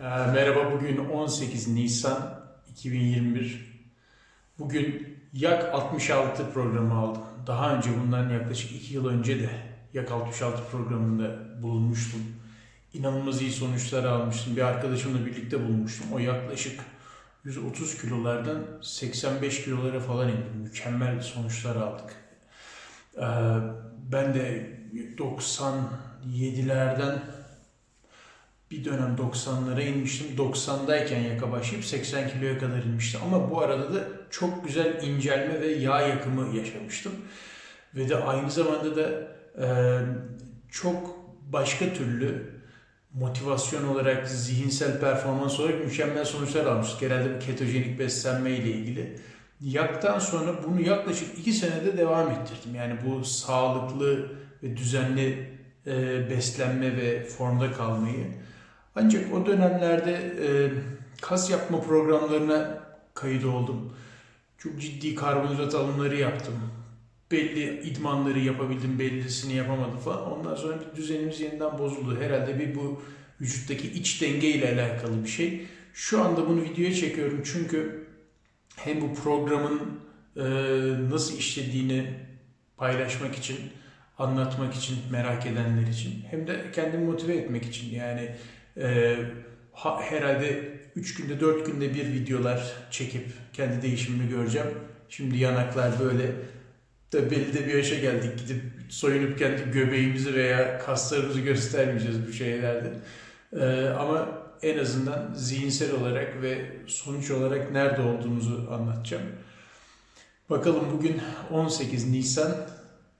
Ee, Merhaba, bugün 18 Nisan 2021. Bugün Yak 66 programı aldım. Daha önce bundan yaklaşık 2 yıl önce de Yak 66 programında bulunmuştum. İnanılmaz iyi sonuçlar almıştım. Bir arkadaşımla birlikte bulunmuştum. O yaklaşık 130 kilolardan 85 kilolara falan indim. Mükemmel sonuçlar aldık. Ee, Ben de 97'lerden bir dönem 90'lara inmiştim. 90'dayken yaka başlayıp 80 kiloya kadar inmiştim. Ama bu arada da çok güzel incelme ve yağ yakımı yaşamıştım. Ve de aynı zamanda da e, çok başka türlü motivasyon olarak, zihinsel performans olarak mükemmel sonuçlar almıştık. Genelde bu ketojenik beslenme ile ilgili. Yaktan sonra bunu yaklaşık 2 senede devam ettirdim. Yani bu sağlıklı ve düzenli e, beslenme ve formda kalmayı. Ancak o dönemlerde e, kas yapma programlarına kayıt oldum. Çok ciddi karbonhidrat alımları yaptım. Belli idmanları yapabildim, bellisini yapamadım falan. Ondan sonra bir düzenimiz yeniden bozuldu. Herhalde bir bu vücuttaki iç denge ile alakalı bir şey. Şu anda bunu videoya çekiyorum çünkü hem bu programın e, nasıl işlediğini paylaşmak için, anlatmak için, merak edenler için hem de kendimi motive etmek için yani e, ha, herhalde 3 günde 4 günde bir videolar çekip kendi değişimimi göreceğim. Şimdi yanaklar böyle da belli de bir yaşa geldik gidip soyunup kendi göbeğimizi veya kaslarımızı göstermeyeceğiz bu şeylerde. E, ama en azından zihinsel olarak ve sonuç olarak nerede olduğumuzu anlatacağım. Bakalım bugün 18 Nisan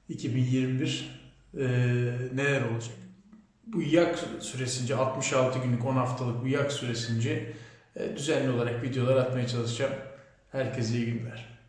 2021 e, neler olacak? Bu yak süresince 66 günlük 10 haftalık bu yak süresince e, düzenli olarak videolar atmaya çalışacağım. Herkese iyi günler.